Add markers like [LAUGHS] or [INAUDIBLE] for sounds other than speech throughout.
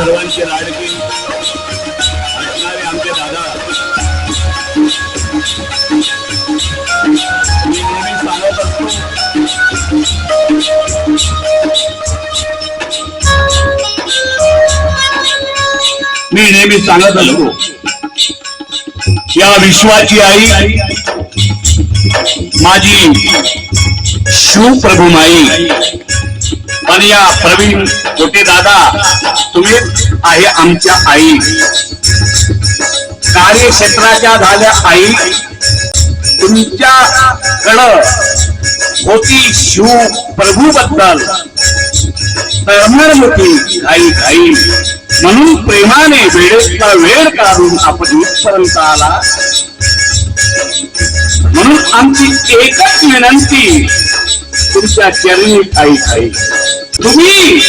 सर्वांचे लाडकी असणारे आमचे दादा. मी नेहमी सांगत असतो. मी नेहमी सांगत असतो. या विश्वाची आई माझी शिवप्रभू माई पण या प्रवीण कोटे दादा तुम्ही आहे आमच्या आई. कार्यक्षेत्राच्या झाल्या आई. तुमच्याकडं होती शिव प्रभू बद्दल होती आई आई म्हणून प्रेमाने वेळेचा वेळ काढून आपण इथपर्यंत आला. म्हणून आमची एकच विनंती तुमच्या चरणी आई आई तुम्ही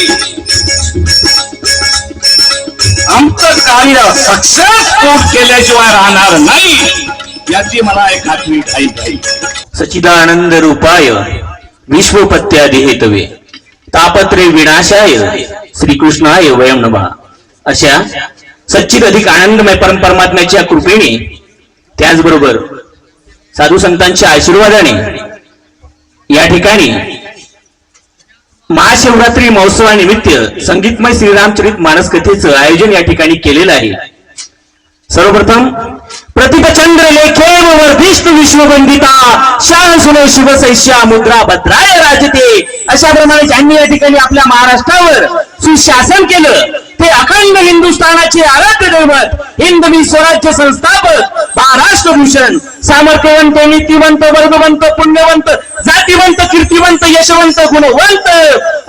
आमचं कार्य सक्सेस केल्याशिवाय राहणार नाही याची मला एक खात्री ठाई सचिदानंद रूपाय विश्वपत्यादी हेतवे तापत्रे विनाशाय श्रीकृष्णाय वयम नभा अशा सच्चित अधिक आनंदमय परम परमात्म्याच्या कृपेने त्याचबरोबर साधू संतांच्या आशीर्वादाने या ठिकाणी महाशिवरात्री महोत्सवानिमित्त संगीतमय श्रीरामचरित मानस कथेचं आयोजन या ठिकाणी केलेलं आहे. सर्वप्रथम प्रतिपचंद्र लेखे वर्धिष्ठ विश्वबंदिता शान सुनो शिवसैष्या मुद्रा भद्राय राजते. अशा प्रमाणे ज्यांनी या ठिकाणी आपल्या महाराष्ट्रावर सुशासन केलं ते अखंड हिंदुस्थानाचे आराध्य दैवत हिंदवी स्वराज्य संस्थापक महाराष्ट्र भूषण सामर्थ्यवंत नीतिवंत वर्गवंत पुण्यवंत जातीवंत कीर्तिवंत यशवंत गुणवंत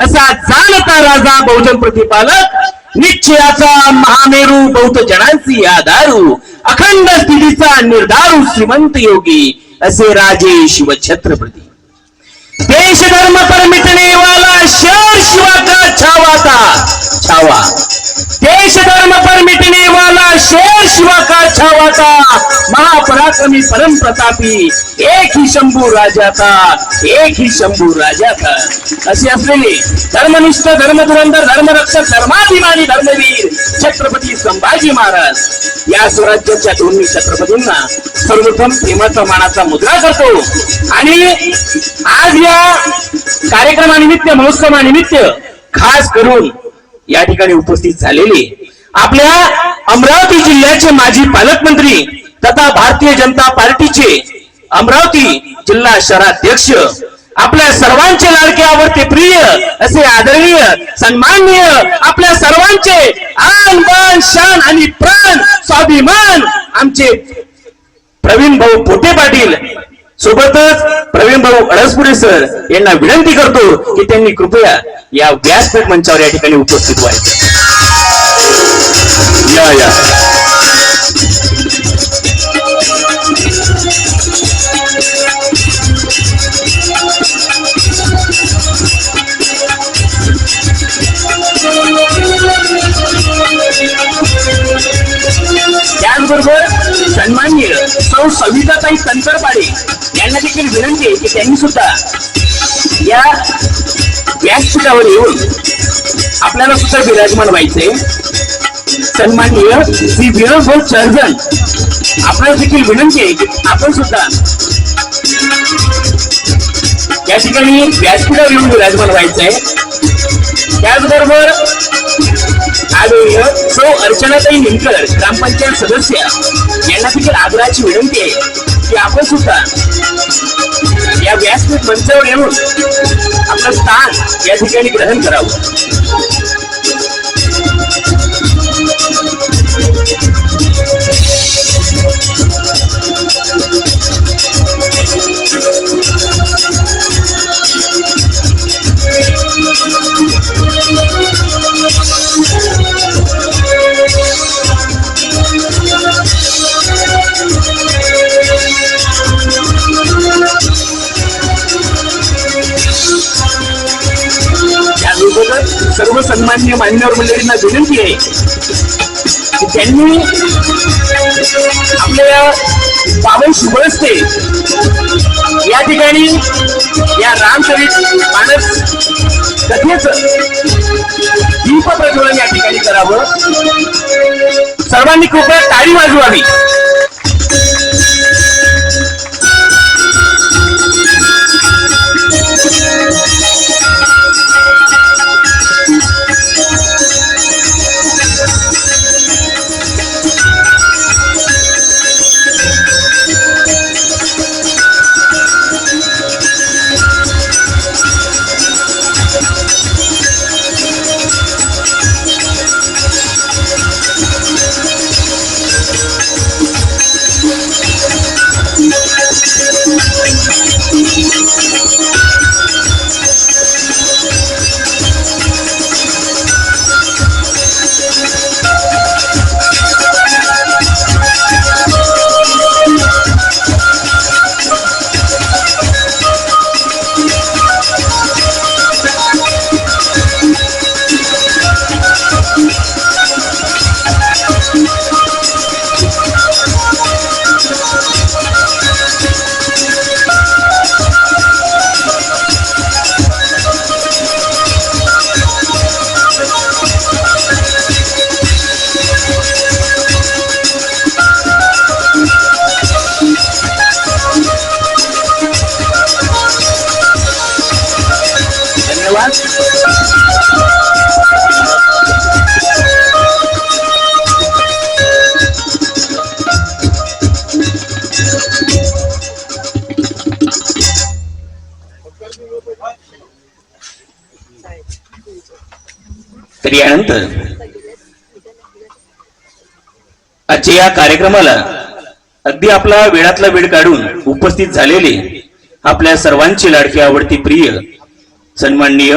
असा जाणता राजा बहुजन प्रतिपालक निश्चयाचा महामेरू बौद्ध जनांची आधारू अखंड स्थितीचा निर्धारू श्रीमंत योगी असे राजे शिव छत्रपती देश धर्म परमिटने वाला शहर शिवाचा छावाचा छावा था छावा. देश धर्म पर मिटने वाला शेर शिवा का छावा था महापराक्रमी परम प्रतापी एक ही शंभू राजा था एक ही शंभू राजा था असे असलेले धर्मनिष्ठ धर्मधुरंधर धर्मरक्षक धर्माभिमानी धर्मवीर छत्रपती संभाजी महाराज या स्वराज्याच्या दोन्ही छत्रपतींना सर्वप्रथम प्रेमाचा मानाचा मुद्रा करतो. आणि आज या कार्यक्रमानिमित्त महोत्सवानिमित्त खास करून या ठिकाणी उपस्थित झालेले. आपल्या अमरावती जिल्ह्याचे माजी पालकमंत्री तथा भारतीय जनता पार्टीचे अमरावती जिल्हा शहराध्यक्ष आपल्या सर्वांचे लाडके आवडते प्रिय असे आदरणीय सन्माननीय आपल्या सर्वांचे आन बन शान आणि प्राण स्वाभिमान आमचे प्रवीण भाऊ पोटे पाटील सोबतच प्रवीण भाऊ अडसपुरे सर यांना विनंती करतो की त्यांनी कृपया या व्यासपीठ मंचावर या ठिकाणी उपस्थित व्हायचं. या या. विनंती आहे की त्यांनी सुद्धा या व्यासपीठावर येऊन आपल्याला सुद्धा विराजमान व्हायचंय. सन्माननीय श्री विनोद भाऊ चर्जन. आपल्याला देखील विनंती आहे की आपण सुद्धा या ठिकाणी व्यासपीठावर येऊन विराजमान व्हायचंय. त्याचबरोबर आदरणीय सौ अर्चनाताई निमकर ग्रामपंचायत सदस्य यांना देखील आग्रहाची विनंती आहे की आपण सुद्धा या व्यासपीठ मंचावर येऊन आपलं स्थान या ठिकाणी ग्रहण करावं सर्व सन्मान्य मान्यवर मंडळींना विनंती आहे की त्यांनी आपल्या पावन शुभरस्ते या ठिकाणी या रामचरित मानस कथेच दीप प्रज्वलन या ठिकाणी करावं. सर्वांनी कृपया टाळी वाजवावी. तर यानंतर आजच्या या कार्यक्रमाला अगदी आपला वेळातला वेळ काढून उपस्थित झालेले आपल्या सर्वांची लाडकी आवडती प्रिय सन्माननीय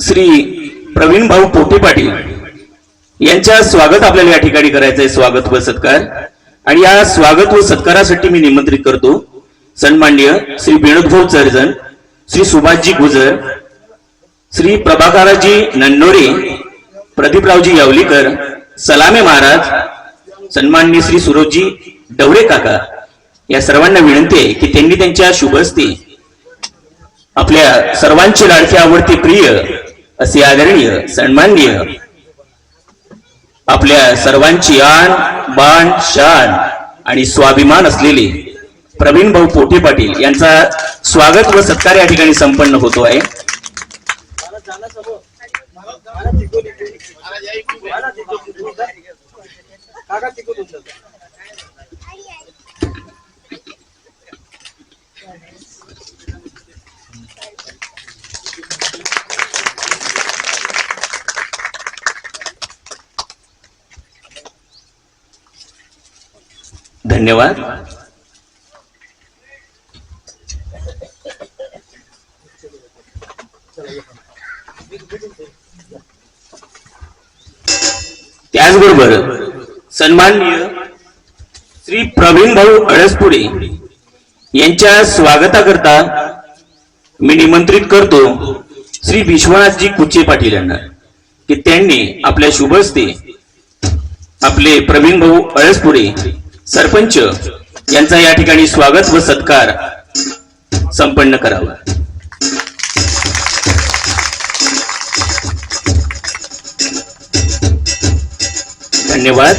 श्री प्रवीण भाऊ पोटे पाटील यांच्या स्वागत आपल्याला या ठिकाणी करायचंय. स्वागत व सत्कार. आणि या स्वागत व सत्कारासाठी मी निमंत्रित करतो. सन्माननीय श्री विनोद भाऊ चर्जन श्री सुभाषजी गुजर श्री प्रभाकराजी नंडोरे प्रदीपरावजी यावलीकर सलामे महाराज सन्माननीय श्री सुरोजी डवरे काका या सर्वांना विनंती आहे की त्यांनी त्यांच्या शुभ हस्ते आपल्या सर्वांची लाडके आवडती प्रिय असे आदरणीय सन्माननीय आपल्या सर्वांची आण बाण शान आणि स्वाभिमान असलेले प्रवीण भाऊ पोटे पाटील यांचा स्वागत व सत्कार या ठिकाणी संपन्न होतो आहे. धन्यवाद. त्याचबरोबर सन्माननीय श्री प्रवीण भाऊ अळसपुरे यांच्या स्वागताकरता मी निमंत्रित करतो श्री विश्वनाथजी कुचे पाटील यांना की त्यांनी आपल्या शुभ हस्ते आपले प्रवीण भाऊ अळसपुरे सरपंच यांचा या ठिकाणी स्वागत व सत्कार संपन्न करावा. धन्यवाद.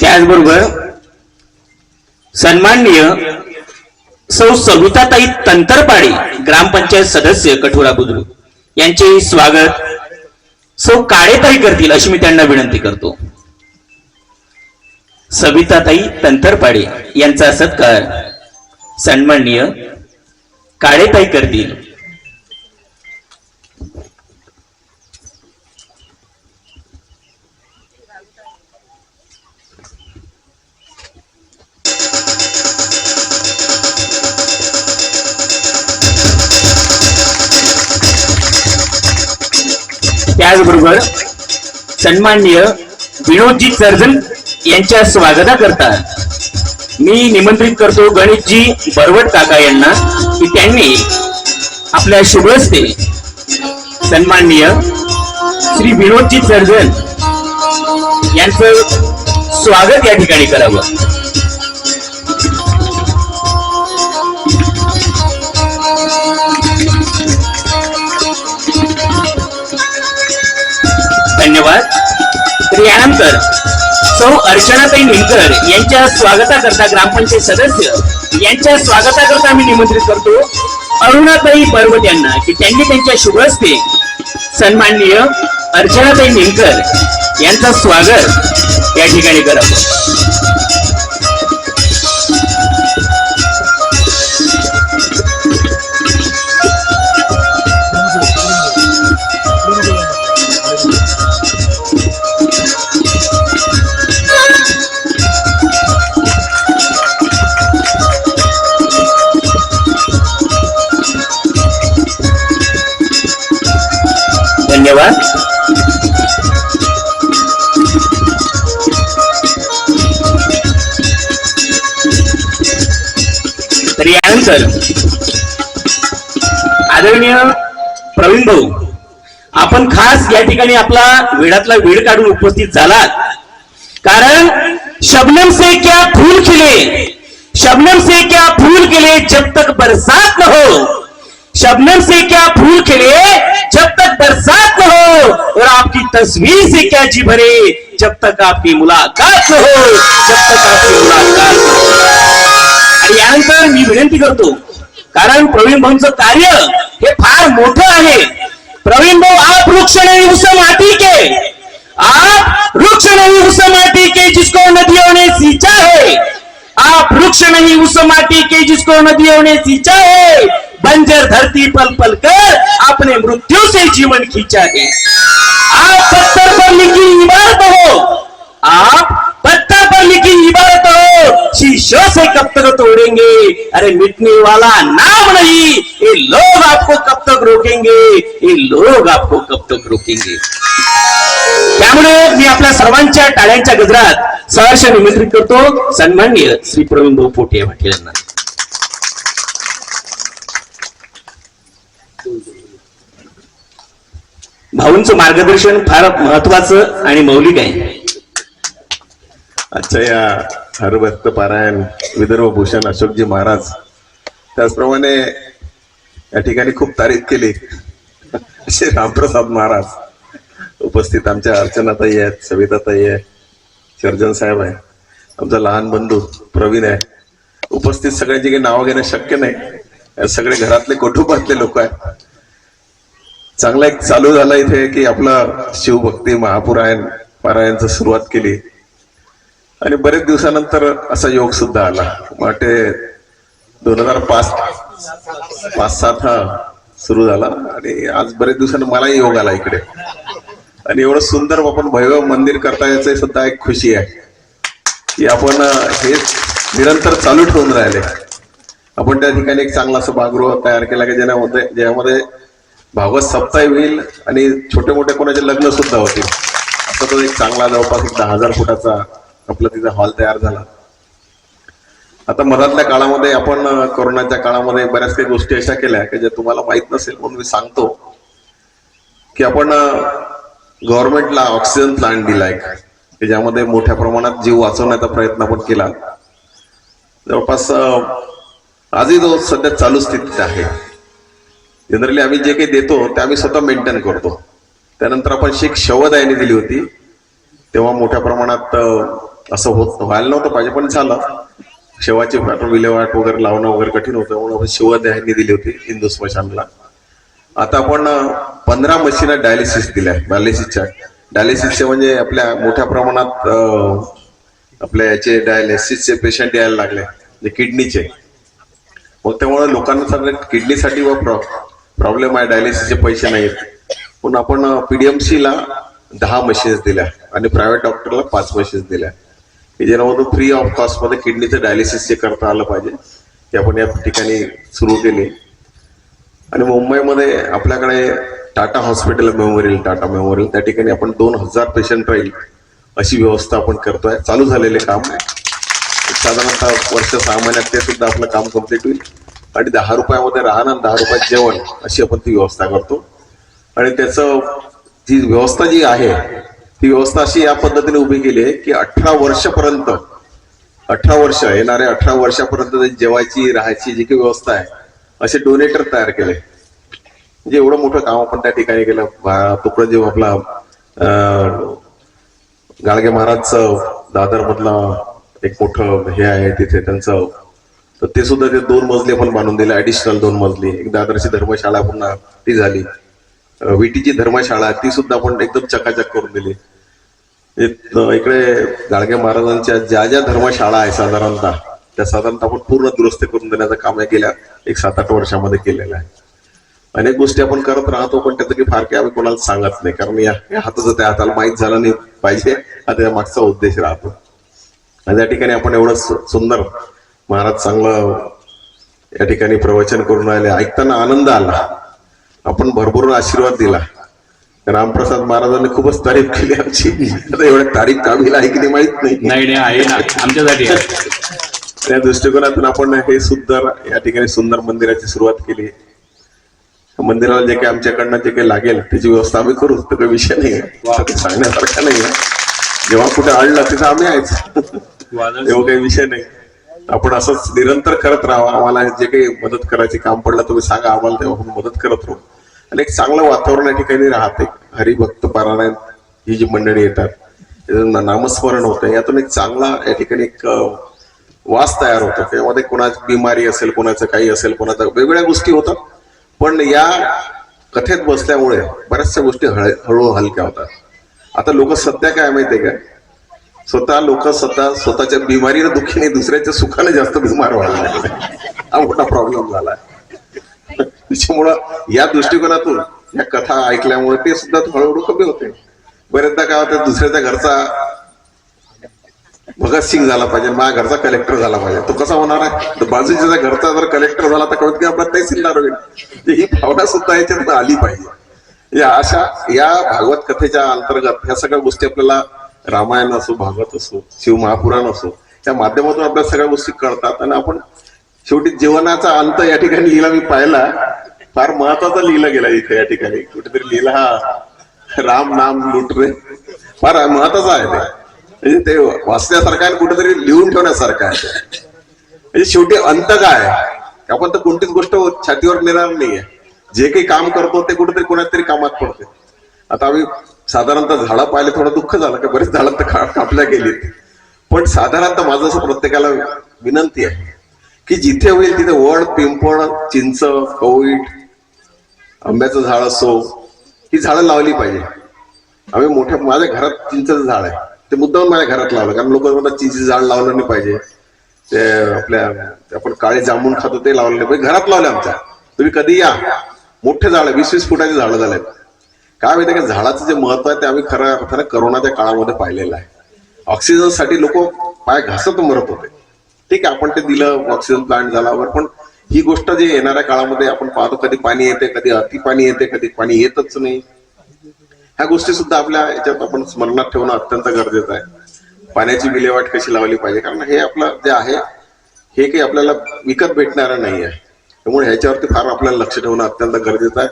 त्याचबरोबर सन्माननीय सौ सविताताई तंतरपाडे ग्रामपंचायत सदस्य कठोरा बुद्रुक यांचे स्वागत सौ काळेताई करतील अशी मी त्यांना विनंती करतो. सविताताई तंतरपाडे यांचा सत्कार सन्माननीय काळेताई करतील. त्याचबरोबर सन्माननीय विनोदजी चर्जन यांच्या स्वागताकरता मी निमंत्रित करतो गणेशजी बरवट काका यांना की त्यांनी आपल्या शुभहस्ते सन्माननीय श्री विनोदजी चर्जन यांचं स्वागत या ठिकाणी करावं. यानंतर सौ अर्चनाताई निमकर यांच्या स्वागताकरता ग्रामपंचायत सदस्य यांच्या स्वागताकरता मी निमंत्रित करतो. अरुणाताई पर्वत यांना की त्यांनी त्यांच्या शुभ हस्ते सन्माननीय अर्चनाताई निमकर यांचं स्वागत या ठिकाणी करावं धन्यवाद. तर यानंतर आदरणीय प्रवीण भाऊ आपण खास या ठिकाणी आपला वेळातला वेळ काढून उपस्थित झालात. कारण शबनम से क्या फूल खिले? शबनम से क्या फूल खिले जब तक बरसात न हो? शबनम से क्या फूल खिले जब तक बरसात न हो और आपकी तस्वीर से कैची भरे जब तक आपकी मुलाकात न हो जब तक आपकी मुलाकात हो। आणि यानंतर मी विनंती करतो कारण प्रवीण भाऊंचं कार्य हे फार मोठं आहे. प्रवीण भाऊ आप वृक्ष नहीं उस माटी के। आप वृक्ष नहीं उस माटी के जिसको नदियों ने सींचा है। आप वृक्ष नहीं उस माटी के जिसको नदियों ने सींचा है। बंजर धरती पल पल कर अपने मृत्यु से जीवन खींचा है आप पत्थर पर लिखी इबारत हो। आप पत्थर पर लिखी इबारत हो। शीशों से कब तक तोड़ेंगे। अरे मिटने वाला नाम नहीं। ये लोग आपको कब तक रोकेंगे? ये लोग आपको कब तक रोकेंगे? त्यामुळे मी आपल्या सर्वांच्या टाळ्यांच्या गजरात सहर्ष निमंत्रित करतो. सन्माननीय श्री प्रवीण भाऊ पोटे पाटील यांना भाऊंचं मार्गदर्शन फार महत्वाचं आणि मौलिक आहे. आजच्या या हरभक्त पारायण विदर्भ भूषण अशोकजी महाराज त्याचप्रमाणे या ठिकाणी खूप तारीफ केली. श्री रामप्रसाद महाराज उपस्थित आमच्या अर्चनाताई आहेत सविताताई आहे सर्जन साहेब आहे आमचा लहान बंधू प्रवीण आहे. उपस्थित सगळ्यांची काही नावं घेणं शक्य नाही. सगळे घरातले कुटुंबातले लोक आहेत. चांगला एक चालू झाला इथे की आपलं शिवभक्ती महापुरायण पारायणचं सुरुवात केली. आणि बरेच दिवसानंतर असा योग सुद्धा आला. वाटे दोन हजार पाच पाच सात हा सुरू झाला. आणि आज बरेच दिवसानं मलाही योग आला इकडे. आणि एवढं सुंदर आपण भैरव मंदिर करता यायचं सुद्धा एक खुशी आहे. की आपण हे निरंतर चालू ठेवून राहिले. आपण त्या ठिकाणी एक चांगला असं बागृह तयार केला की ज्यामध्ये ज्यामध्ये भागवत सप्ताह होईल आणि छोटे मोठे कोणाचे लग्न सुद्धा होतील. असा तो एक चांगला जवळपास एक दहा हजार फुटाचा आपला तिचा हॉल तयार झाला. आता मधातल्या काळामध्ये आपण कोरोनाच्या काळामध्ये बऱ्याच काही गोष्टी अशा केल्या की ज्या तुम्हाला माहीत नसेल म्हणून मी सांगतो की आपण गव्हर्नमेंटला ऑक्सिजन प्लांट दिला एक की ज्यामध्ये मोठ्या प्रमाणात जीव वाचवण्याचा प्रयत्न आपण केला. जवळपास आजही तो सध्या चालू स्थितीत आहे. जनरली आम्ही जे काही देतो ते आम्ही स्वतः मेंटेन करतो. त्यानंतर आपण शेख शवदायनी दिली होती तेव्हा मोठ्या प्रमाणात असं होत व्हायला नव्हतं पाहिजे पण झालं. शेवाची विल्हेवाट वगैरे लावणं वगैरे कठीण होतं म्हणून आपण शिवदायांनी दिली होती हिंदू स्मशानला. आता आपण पंधरा मशीन डायलिसिस दिल्या डायलिसिसच्या. डायलिसिसचे म्हणजे आपल्या मोठ्या प्रमाणात आपल्या याचे डायलिसिसचे पेशंट यायला लागले म्हणजे किडनीचे. मग त्यामुळे लोकांना किडनीसाठी व प्रॉब्लेम आहे डायलिसिसचे पैसे नाहीत पण आपण पीडीएमसीला दहा मशीन्स दिल्या आणि प्रायव्हेट डॉक्टरला पाच मशीन्स दिल्या. की जेणेकरून फ्री ऑफ कॉस्टमध्ये किडनीचं डायलिसिस जे करता आलं पाहिजे ते आपण या ठिकाणी सुरू केले. आणि मुंबईमध्ये आपल्याकडे Tata hospital memorial Tata memorial त्या ठिकाणी आपण दोन हजार पेशंट राहील अशी व्यवस्था आपण करतोय. चालू झालेले काम आहे. साधारणतः वर्ष सहा महिन्यात ते सुद्धा आपलं काम कंप्लीट होईल. आणि दहा रुपयामध्ये राहणं आणि दहा रुपयात जेवण अशी आपण ती व्यवस्था करतो. आणि त्याचं जी व्यवस्था जी आहे ती व्यवस्था अशी या पद्धतीने उभी केली आहे की अठरा वर्षपर्यंत अठरा वर्ष येणाऱ्या अठरा वर्षापर्यंत जेवायची राहायची जी काही व्यवस्था आहे असे डोनेटर तयार केले. म्हणजे एवढं मोठं काम आपण त्या ठिकाणी केलं. भा- तुकडोजी आपला गाळगे गाडगे महाराजचं दादर मधला एक मोठं हे आहे तिथे त्यांचं तर ते सुद्धा ते दोन मजले पण बांधून दिले ऍडिशनल दोन मजली. एक दादरची धर्मशाळा पुन्हा ती झाली. विटीची धर्मशाळा ती सुद्धा आपण एकदम चकाचक करून दिली. इकडे गाडगे महाराजांच्या ज्या ज्या धर्मशाळा आहे साधारणतः त्या साधारणतः आपण पूर्ण दुरुस्त करून देण्याचं काम गेल्या एक सात आठ वर्षामध्ये केलेलं आहे. अनेक गोष्टी आपण करत राहतो पण त्याचं काही फार काही आम्ही कोणाला सांगत नाही. कारण या या हाताचं त्या हाताला माहीत झालं नाही पाहिजे हा त्याच्या मागचा उद्देश राहतो. आणि त्या ठिकाणी आपण एवढं सुंदर महाराज चांगलं या ठिकाणी प्रवचन करून राहिले ऐकताना आनंद आला. आपण भरभरून आशीर्वाद दिला. रामप्रसाद महाराजांनी खूपच तारीफ केली आमची. आता एवढ्या तारीफ कामीला आहे की नाही माहीत नाही. नाही नाही आहे ना. आमच्यासाठी. त्या दृष्टिकोनातून आपण हे सुंदर या ठिकाणी सुंदर मंदिराची सुरुवात केली. मंदिराला जे काही आमच्याकडनं जे काही लागेल त्याची व्यवस्था आम्ही करू. तो काही विषय नाही. सांगण्यासारखा नाही. आहे जेव्हा कुठे आडलं तिथं आम्ही आहेच. तेव्हा काही विषय नाही. आपण असंच निरंतर करत राहावं. आम्हाला जे काही मदत करायचे काम पडलं तुम्ही सांगा आम्हाला तेव्हा आपण मदत करत राहू. आणि एक चांगलं वातावरण या ठिकाणी राहते. हरिभक्त पारायण ही जी मंडळी येतात नामस्मरण होतं. यातून एक चांगला या ठिकाणी एक वास तयार होतो. त्यामध्ये कोणाची बिमारी असेल कोणाचं काही असेल कोणाचं वेगवेगळ्या गोष्टी होतात. पण या कथेत बसल्यामुळे बऱ्याचशा गोष्टी हळू हळूहळू हलक्या होतात. आता लोक सध्या काय माहितीये का? स्वतः लोक स्वतः स्वतःच्या बिमारीनं दुःखी नाही दुसऱ्याच्या सुखाने जास्त बिमार व्हायला हा मोठा प्रॉब्लेम झाला. त्याच्यामुळं या दृष्टिकोनातून या कथा ऐकल्यामुळे ते सुद्धा हळूहळू कमी होते. बरेचदा काय होतं दुसऱ्याच्या घरचा भगतसिंग झाला पाहिजे माझ्या घरचा कलेक्टर झाला पाहिजे. तो कसा होणार आहे? तर बाजूच्या घरचा जर कलेक्टर झाला तर कळत की आपला तहसीलदार होईल. ही भावना सुद्धा याच्यात आली पाहिजे. या अशा या भागवत कथेच्या अंतर्गत ह्या सगळ्या गोष्टी आपल्याला रामायण असो भागवत असो शिवमहापुराण असो त्या माध्यमातून आपल्या सगळ्या गोष्टी कळतात आणि आपण शेवटी जीवनाचा अंत या ठिकाणी लिहिला मी पाहिला. फार महत्त्वाचा लिहिला गेला इथे या ठिकाणी. कुठेतरी लिहिला हा राम नाम लुट रे. फार महत्त्वाचा आहे ते. म्हणजे ते वाचण्यासारखं आहे आणि कुठेतरी लिहून ठेवण्यासारखं आहे म्हणजे शेवटी अंत काय? आहे? आपण तर कोणतीच गोष्ट छातीवर नेणार नाहीये. जे काही काम करतो ते कुठेतरी कोणातरी कामात पडते. आता आम्ही साधारणतः झाडं पाहिले थोडं दुःख झालं की बरेच झाडं तर कापल्या गेलीत पण साधारणतः माझं असं प्रत्येकाला विनंती आहे की जिथे होईल तिथे वड पिंपळ चिंच कवळीट आंब्याचं झाड असो ही झाडं लावली पाहिजे. आम्ही मोठ्या माझ्या घरात चिंचेचं झाड आहे. ते मुद्दाम माझ्या घरात लावलं कारण लोक म्हणतात चिंचेचं झाड लावलं नाही पाहिजे. ते आपल्या आपण काळे जांभून खातो ते लावलं नाही पाहिजे. घरात लावले आमच्या. तुम्ही कधी या. मोठे झाड वीस वीस फुटाचे झाडं झालेत. काय माहिती का झाडाचं जे महत्त्व आहे ते आम्ही खरं अर्थानं करोनाच्या काळामध्ये पाहिलेलं आहे. ऑक्सिजनसाठी लोक पाय घासत मरत होते. ठीक आहे आपण ते दिलं ऑक्सिजन प्लांट झाला पण ही गोष्ट जे येणाऱ्या काळामध्ये आपण पाहतो कधी पाणी येते कधी अति पाणी येते कधी पाणी येतच नाही. ह्या गोष्टी सुद्धा आपल्या याच्यात आपण स्मरणात ठेवणं अत्यंत गरजेचं आहे. पाण्याची विल्हेवाट कशी लावली पाहिजे? कारण हे आपलं जे आहे हे काही आपल्याला विकत भेटणारं नाही आहे. त्यामुळे ह्याच्यावरती फार आपल्याला लक्ष ठेवणं अत्यंत गरजेचं आहे.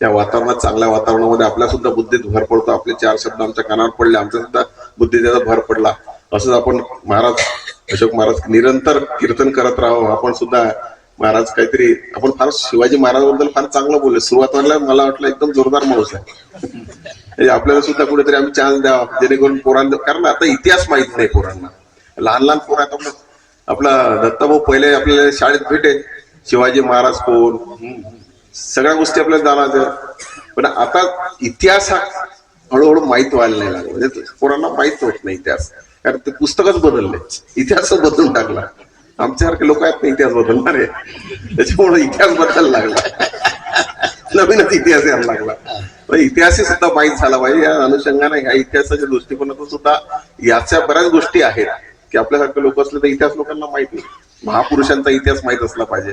त्या वातावरणात चांगल्या वातावरणामध्ये आपल्या सुद्धा बुद्धीत भर पडतो. आपले चार शब्द आमच्या कानावर पडले आमच्या सुद्धा बुद्धीत त्याचा भर पडला. असंच आपण महाराज अशोक महाराज निरंतर कीर्तन करत राहावं. आपण सुद्धा महाराज काहीतरी आपण फार शिवाजी महाराजांबद्दल फार चांगलं बोललो. सुरुवातीला मला वाटलं एकदम जोरदार माणूस आहे. म्हणजे आपल्याला सुद्धा कुठेतरी आम्ही चान्स द्यावा. जेणेकरून पोरांना कारण आता इतिहास माहीत नाही पोरांना. लहान लहान पोर आहेत आपलं. आपला दत्ताभाऊ पहिले आपल्याला शाळेत भेटे शिवाजी महाराज कोण? सगळ्या गोष्टी आपल्याला जाणार पण आता इतिहास हा हळूहळू माहीत व्हायला नाही लागला. म्हणजे कोणाला माहीत होत नाही इतिहास. कारण ते पुस्तकच बदलले. इतिहासच बदलून टाकला. आमच्यासारखे लोक आहेत ना इतिहास बदलणारे त्याच्यामुळे इतिहास बदलायला लागला. नवीनच इतिहास यायला लागला. पण इतिहासही सुद्धा माहीत झाला पाहिजे. या अनुषंगाने ह्या इतिहासाच्या दृष्टिकोनातून सुद्धा याच्या बऱ्याच गोष्टी आहेत. की आपल्यासारखे लोक असले तर इतिहास लोकांना माहिती महापुरुषांचा इतिहास माहीत असला पाहिजे.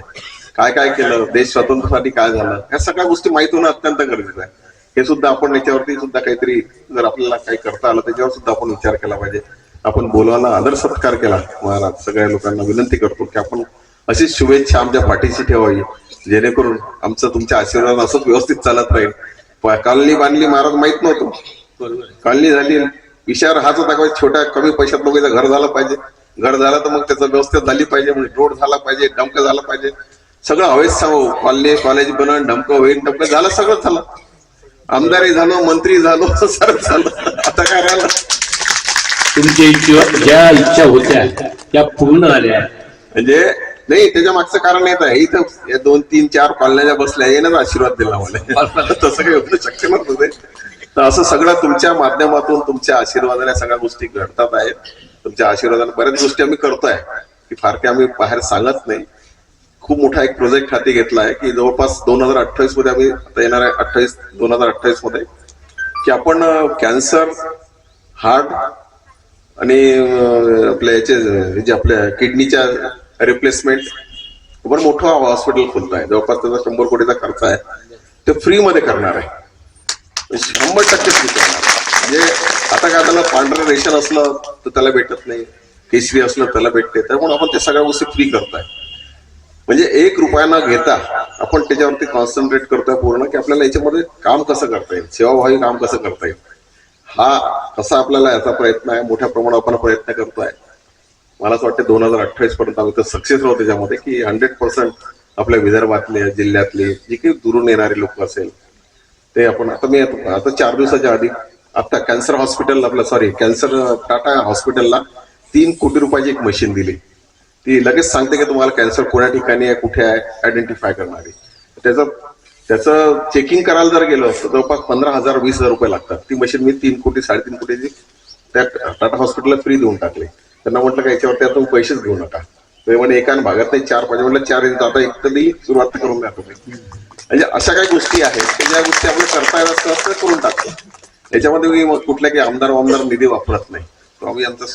काय काय केलं देश स्वातंत्र्यासाठी काय झालं ह्या सगळ्या गोष्टी माहीत होणं अत्यंत गरजेचं आहे. हे सुद्धा आपण याच्यावरती सुद्धा काहीतरी जर आपल्याला काही करता आलं त्याच्यावर सुद्धा आपण विचार केला पाहिजे. आपण बोलवायला आदर सत्कार केला महाराज. सगळ्या लोकांना विनंती करतो की आपण अशीच शुभेच्छा आमच्या पाठीशी ठेवावी जेणेकरून आमचं तुमच्या आशीर्वाद असंच व्यवस्थित चालत राहील. कॉलनी बांधली महाराज माहीत नव्हतं. कॉलनी झाली. विषयावर हाच का छोट्या कमी पैशात लोकांचं घर झालं पाहिजे. घर झालं तर मग त्याचं व्यवस्था झाली पाहिजे म्हणजे रोड झाला पाहिजे डमकं झालं पाहिजे. सगळं हवेच सांगू कॉलेज कॉलेज बनवून डमकं होईल डमकं झालं सगळं झालं. आमदारही झालो मंत्री झालो [LAUGHS] सर्व झालं. आता काय राहिलं? तुमच्या इच्छा ज्या इच्छा होत्या त्या पूर्ण झाल्या म्हणजे नाही त्याच्या मागचं कारण येत आहे इथं या दोन तीन चार कॉलन्या बसल्या येणंच आशीर्वाद दिला मला. [LAUGHS] तसं काही होणं शक्य नव्हतं ते तर असं सगळं तुमच्या माध्यमातून तुमच्या आशीर्वादाने सगळ्या गोष्टी घडतात आहेत. तुमच्या आशीर्वादाने बऱ्याच गोष्टी आम्ही करतोय की फार काही आम्ही बाहेर सांगत नाही. खूप मोठा एक प्रोजेक्ट हाती घेतला आहे की जवळपास दोन हजार अठ्ठावीसमध्ये आम्ही आता येणार आहे अठ्ठावीस दोन हजार अठ्ठावीसमध्ये की आपण कॅन्सर हार्ट आणि आपल्या याचे जे आपल्या किडनीच्या रिप्लेसमेंट आपण मोठं हॉस्पिटल खोलत आहे जवळपास त्याचा शंभर कोटीचा खर्च आहे. ते फ्रीमध्ये करणार आहे. म्हणजे शंभर टक्के स्वीकारणार म्हणजे आता काय त्याला पांढरं रेशन असलं तर त्याला भेटत नाही केशवी असलं त्याला भेटते त्यामुळे आपण ते सगळ्या गोष्टी फ्री करताय. म्हणजे एक रुपया न घेता आपण त्याच्यावरती कॉन्सन्ट्रेट करतोय पूर्ण की आपल्याला याच्यामध्ये काम कसं करता येईल? सेवाभावी काम कसं करता येईल? हा कसा आपल्याला याचा प्रयत्न आहे? मोठ्या प्रमाणात आपण प्रयत्न करतोय. मला असं वाटतं दोन हजार अठ्ठावीस पर्यंत आम्ही तर सक्सेस राहू त्याच्यामध्ये की हंड्रेड पर्सेंट आपल्या विदर्भातले जिल्ह्यातले जे काही दुरून येणारे लोक असेल ते आपण आता मी आता चार दिवसाच्या आधी आता कॅन्सर हॉस्पिटल आपलं सॉरी कॅन्सर टाटा हॉस्पिटलला तीन कोटी रुपयाची एक मशीन दिली. ती लगेच सांगते की तुम्हाला कॅन्सर कोण्या ठिकाणी आहे कुठे आहे आयडेंटिफाय करणारी त्याचं त्याचं चेकिंग करायला जर गेलं तर जवळपास पंधरा हजार वीस हजार रुपये लागतात. ती मशीन मी तीन कोटी साडेतीन कोटीची त्या टाटा हॉस्पिटलला फ्री देऊन टाकले. त्यांना म्हटलं का याच्यावरती आता तुम्ही पैसेच घेऊ नका. ते म्हणे एका भागात नाही चार पाहिजे म्हटलं चार आता एक तरी सुरुवात करून द्या तुम्ही. म्हणजे अशा काही गोष्टी आहेत की ज्या गोष्टी आपण करता येत असतात त्या करून टाकतो. याच्यामध्ये मी कुठल्या काही आमदार वामदार निधी वापरत नाही. तो आम्ही आमचा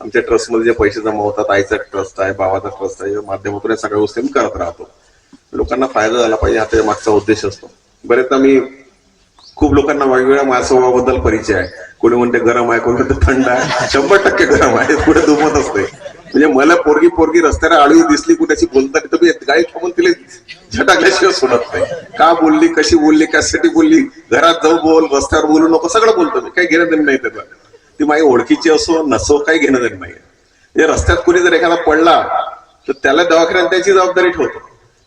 आमच्या ट्रस्टमध्ये जे पैसे जमा होतात आईचा ट्रस्ट आहे भावाचा ट्रस्ट आहे माध्यमातून या सगळ्या गोष्टी आम्ही करत राहतो. लोकांना फायदा झाला पाहिजे हा त्याच्या मागचा उद्देश असतो. बरेचदा मी खूप लोकांना वेगवेगळ्या माझ्या स्वभावाबद्दल परिचय आहे. कोणी म्हणते गरम आहे कोणी म्हणते थंड आहे. शंभर टक्के गरम आहे पुढे दुमत असते. म्हणजे मला पोरगी पोरगी रस्त्याला आडवी दिसली कुणाची बोलतात तर मी गाई थांबून तिला झटाकल्याशिवाय सोडत नाही. का बोलली कशी बोलली कशासाठी बोलली? घरात जाऊ बोल रस्त्यावर बोलू नको सगळं बोलतो मी. काही घेणं देणं नाही त्याला. ती माझी ओळखीची असो नसो काही घेणं देणं नाही. म्हणजे रस्त्यात कोणी जर एखादा पडला तर त्याला दवाखान्यात त्याची जबाबदारी ठेवतो.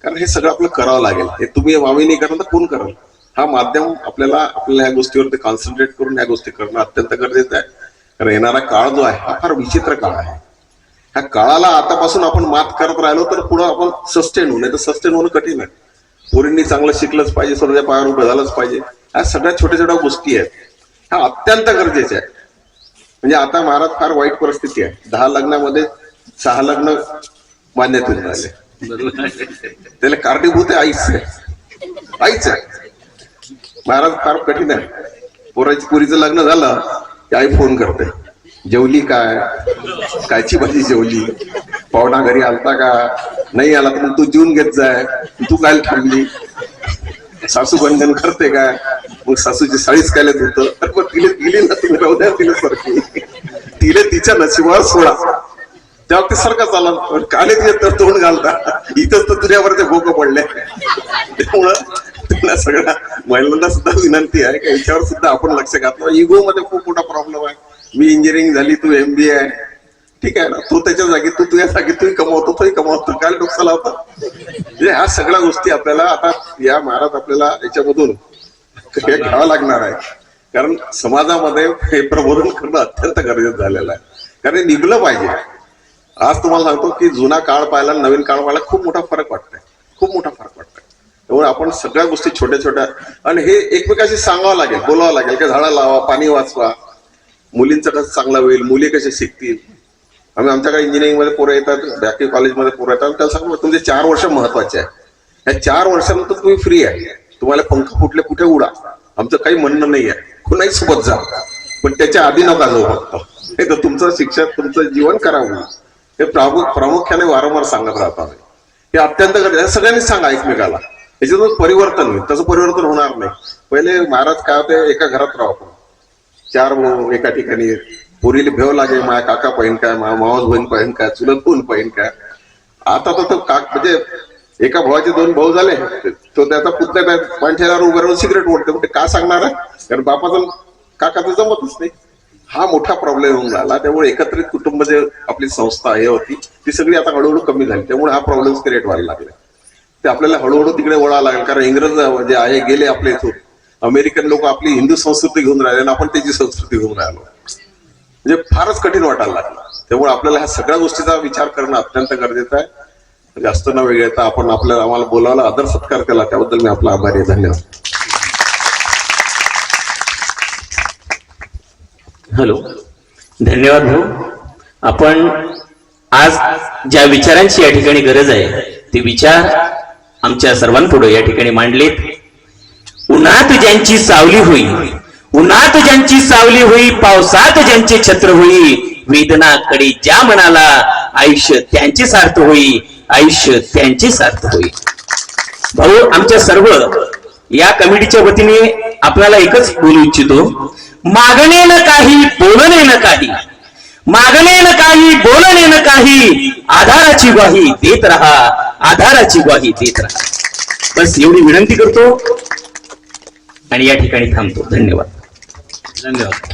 कारण हे सगळं आपलं करावं लागेल. हे तुम्ही वावी नाही करणार तर कोण कराल? हा माध्यम आपल्याला आपल्या ह्या गोष्टीवरती कॉन्सन्ट्रेट करून ह्या गोष्टी करणं अत्यंत गरजेचं आहे. कारण येणारा काळ जो आहे हा फार विचित्र काळ आहे. ह्या काळाला आतापासून आपण मात करत राहिलो तर पुढे आपण सस्टेन होऊ. नाही तर सस्टेन होणं कठीण आहे. पोरींनी चांगलं शिकलंच पाहिजे स्वतःच्या पायावर उभं झालंच पाहिजे. ह्या सगळ्या छोट्या छोट्या गोष्टी आहेत. ह्या अत्यंत गरजेच्या आहेत. म्हणजे आता महाराज फार वाईट परिस्थिती आहे. दहा लग्नामध्ये सहा लग्न मान्यत होऊन राहिले. त्याला कारणीभूत आहे आईच आहे. आईच आहे. महाराज फार कठीण आहे. पोराची पुरीचं लग्न झालं की आई फोन करते. जेवली काय कायची भाजी जेवली? पाहुणा घरी आलता का? नाही आला तर मग तू जीवन घेत जाय तू काय थांबली सासू बंधन करते काय मग सासूची साळीच काय होतं? तर मग तिले दिली ना तिने राहू द्या तिला सारखी. तिले तिच्या नशिबावर सोडा. तेव्हा ते सारखं चाला काले तिथे तर तोंड घालता. इथंच तर तुझ्यावर ते भोग पडले. त्यामुळं त्यांना सगळ्या महिलांना सुद्धा विनंती आहे. की याच्यावर सुद्धा आपण लक्ष घातलं. इगो मध्ये खूप मोठा प्रॉब्लेम आहे. मी इंजिनिअरिंग झाली तू एमबीए आहे. ठीक आहे ना तू त्याच्या जागी तू तुझ्या जागी तू कमवतो तोही कमवतो. काय डोकं लावतो म्हणजे ह्या सगळ्या गोष्टी आपल्याला आता या महाराज आपल्याला याच्यामधून हे घ्यावं लागणार आहे. कारण समाजामध्ये हे प्रबोधन करणं अत्यंत गरजेचं झालेलं आहे. कारण हे निघलं पाहिजे. आज तुम्हाला सांगतो की जुना काळ पाहिला नवीन काळ पाहिला खूप मोठा फरक वाटतोय. खूप मोठा फरक वाटतोय. त्यामुळे आपण सगळ्या गोष्टी छोट्या छोट्या आणि हे एकमेकाशी सांगावं लागेल बोलावं लागेल की झाडं लावा पाणी वाचवा मुलींचं कसं चांगलं होईल मुली कशा शिकतील? आम्ही आमच्याकडे इंजिनिअरिंगमध्ये पोरं येतात बाकी कॉलेजमध्ये पोरं येतात त्याला सांगतो तुमचे चार वर्ष महत्त्वाचे आहे. या चार वर्षानंतर तुम्ही फ्री आहे. तुम्हाला पंख फुटले कुठे उडा. आमचं काही म्हणणं नाही आहे. कुणाही सोबत जा. पण त्याच्या आधी नका जाऊ फक्त. हे तर तुमचं शिक्षण तुमचं जीवन करावं. हे प्रामुख प्रामुख्याने वारंवार सांगत राहतो आम्ही. हे अत्यंत गरजेचं आहे. सगळ्यांनीच सांगा एकमेकाला. याच्यातून परिवर्तन होईल. तसं परिवर्तन होणार नाही. पहिले महाराज काय होते? एका घरात राहतो चार भाऊ एका ठिकाणी. पुरीला भेव लागे माझ्या काका पाहिन काय माझ्या मावस बहीण पाहिन काय चुलत बहीण पाहिन काय. आता तर तो काक म्हणजे एका भावाचे दोन भाऊ झाले तो त्याचा पुतण्या त्या पांठ्यावर उभं राहून सिगरेट ओढते म्हणजे का सांगणार आहे कारण बापाचं काकाचं जमतच नाही. हा मोठा प्रॉब्लेम होऊन राहिला. त्यामुळे एकत्रित कुटुंब जे आपली संस्था हे होती ती सगळी आता हळूहळू कमी झाली. त्यामुळे हा प्रॉब्लेम क्रिएट व्हायला लागला. ते आपल्याला हळूहळू तिकडे वळावं लागेल. कारण इंग्रज जे आहे गेले आपल्या इथून. अमेरिकन लोक आपली हिंदू संस्कृती घेऊन राहिले आणि आपण त्याची संस्कृती घेऊन राहिलो. म्हणजे फारच कठीण वाटायला लागलं. त्यामुळे आपल्याला ह्या सगळ्या गोष्टीचा विचार करणं अत्यंत गरजेचं आहे. म्हणजे जास्त न वेळ येता आपण आपल्याला आम्हाला बोलावला आदर सत्कार केला त्याबद्दल मी आपला आभारी आहे. धन्यवाद. हॅलो. धन्यवाद भाऊ. आपण आज ज्या विचारांची या ठिकाणी गरज आहे ते विचार आमच्या सर्वांपुढे या ठिकाणी मांडलेत. उन्हात ज्यांची सावली होई उन्हात ज्यांची सावली होई पावसात ज्यांचे छत्र होई वेदनाकडे ज्या मनाला आयुष्य त्यांचे सार्थ होई आयुष्य त्यांचे सार्थ होई. भाऊ आमच्या सर्व या कमिटीच्या वतीने आपल्याला एकच बोलू इच्छितो. मागणे न काही बोलणे न काही. मागणे न काही बोलणे न काही आधाराची ग्वाही देत राहा आधाराची ग्वाही देत राहा. बस एवढी विनंती करतो. आणि या ठिकाणी थांबतो. धन्यवाद. धन्यवाद.